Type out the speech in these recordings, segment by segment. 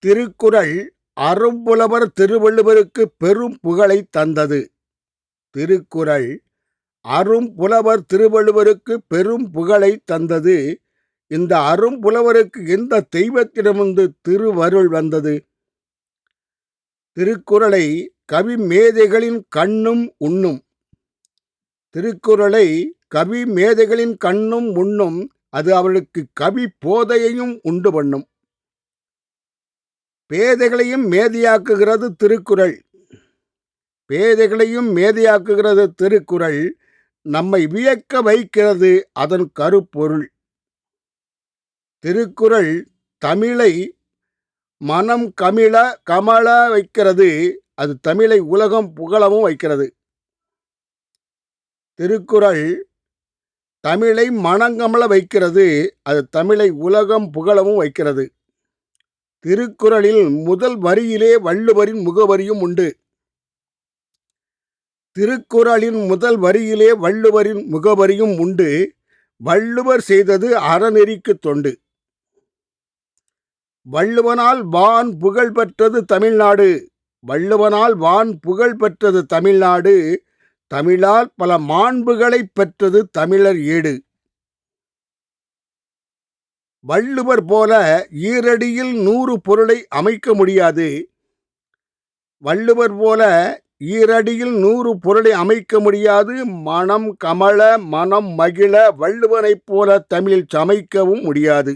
திருக்குறள் அரும்புலவர் திருவள்ளுவருக்கு பெரும் புகழைத் தந்தது. திருக்குறள் அரும்புலவர் திருவள்ளுவருக்கு பெரும் புகழைத் தந்தது. இந்த அரும்புலவருக்கு எந்த தெய்வத்திடமிருந்து திருவருள் வந்தது? திருக்குறளை கவி மேதைகளின் கண்ணும் உண்ணும். திருக்குறளை கவி மேதைகளின் கண்ணும் உண்ணும். அது அவளுக்கு கவி போதையையும் உண்டு பண்ணும். பேதைகளையும் மேதையாக்குகிறது திருக்குறள். பேதைகளையும் மேதையாக்குகிறது திருக்குறள் நம்மை வியக்க வைக்கிறது அதன் கருப்பொருள். திருக்குறள் தமிழை மனம் கமிழ கமல வைக்கிறது. அது தமிழை உலகம் புகழவும் வைக்கிறது. திருக்குறள் தமிழை மனங்கமல வைக்கிறது. அது தமிழை உலகம் புகழவும் வைக்கிறது. திருக்குறளில் முதல் வரியிலே வள்ளுவரின் முகவரியும் உண்டு. திருக்குறளின் முதல் வரியிலே வள்ளுவரின் முகவரியும் உண்டு. வள்ளுவர் செய்தது அறநெறிக்கு தொண்டு. வள்ளுவனால் வான் புகழ் பெற்றது தமிழ்நாடு. வள்ளுவனால் வான் புகழ் பெற்றது தமிழ்நாடு. தமிழால் பல மாண்புகளை பெற்றது தமிழர் ஏடு. வள்ளுவர் போல ஈரடியில் நூறு பொருளை அமைக்க முடியாது. வள்ளுவர் போல ஈரடியில் நூறு பொருளை அமைக்க முடியாது. மனம் கமல மனம் மகிழ வள்ளுவனைப் போல தமிழில் சமைக்கவும் முடியாது.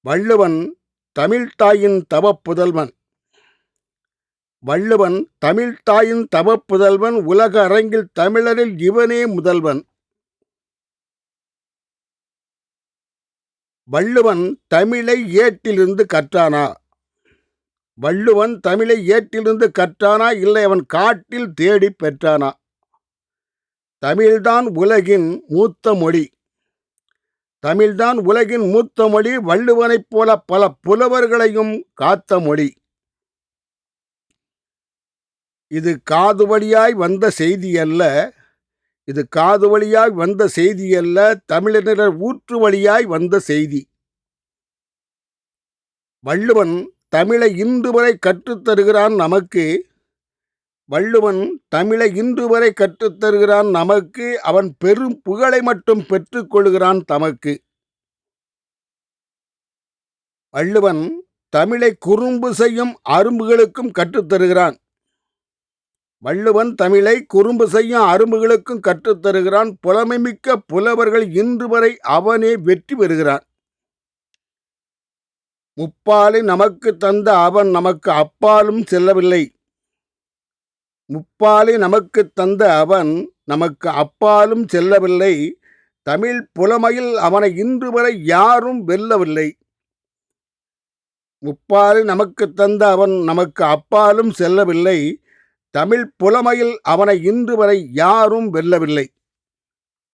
வள்ளுவன் தமிழ்தாயின் தவப்புதல்வன் வள்ளுவன் தமிழ்தாயின் தவப்புதல்வன் உலக அரங்கில் தமிழரில் இவனே முதல்வன். வள்ளுவன் தமிழை ஏட்டிலிருந்து கற்றானா? வள்ளுவன் தமிழை ஏட்டிலிருந்து கற்றானா? இல்லை அவன் காட்டில் தேடி பெற்றானா? தமிழ்தான் உலகின் மூத்த மொழி. தமிழ்தான் உலகின் மூத்த மொழி வள்ளுவனைப் போல பல புலவர்களையும் காத்த மொழி. இது காது வழியாய் வந்த செய்தி அல்ல இது காது வழியாய் வந்த செய்தி அல்ல தமிழினர் ஊற்று வழியாய் வந்த செய்தி. வள்ளுவன் தமிழை இன்று வரை கற்றுத்தருகிறான் நமக்கு வள்ளுவன் தமிழை இன்று வரை கற்றுத்தருகிறான் நமக்கு அவன் பெரும் புகழை மட்டும் பெற்றுக்கொள்கிறான் தமக்கு. வள்ளுவன் தமிழை குறும்பு செய்யும் அரும்புகளுக்கும் கற்றுத்தருகிறான் வள்ளுவன் தமிழை குறும்பு செய்யும் அரும்புகளுக்கும் கற்றுத்தருகிறான் புலமைமிக்க புலவர்கள் இன்று வரை அவனே வெற்றி பெறுகிறான். முப்பாலை நமக்கு தந்த அவன் நமக்கு அப்பாலும் செல்லவில்லை. முப்பாலை நமக்கு தந்த அவன் நமக்கு அப்பாலும் செல்லவில்லை. தமிழ் புலமையில் அவனை இன்று வரை யாரும் வெல்லவில்லை. முப்பாலை நமக்கு தந்த அவன் நமக்கு அப்பாலும் செல்லவில்லை. தமிழ் புலமையில் அவனை இன்று வரை யாரும் வெல்லவில்லை.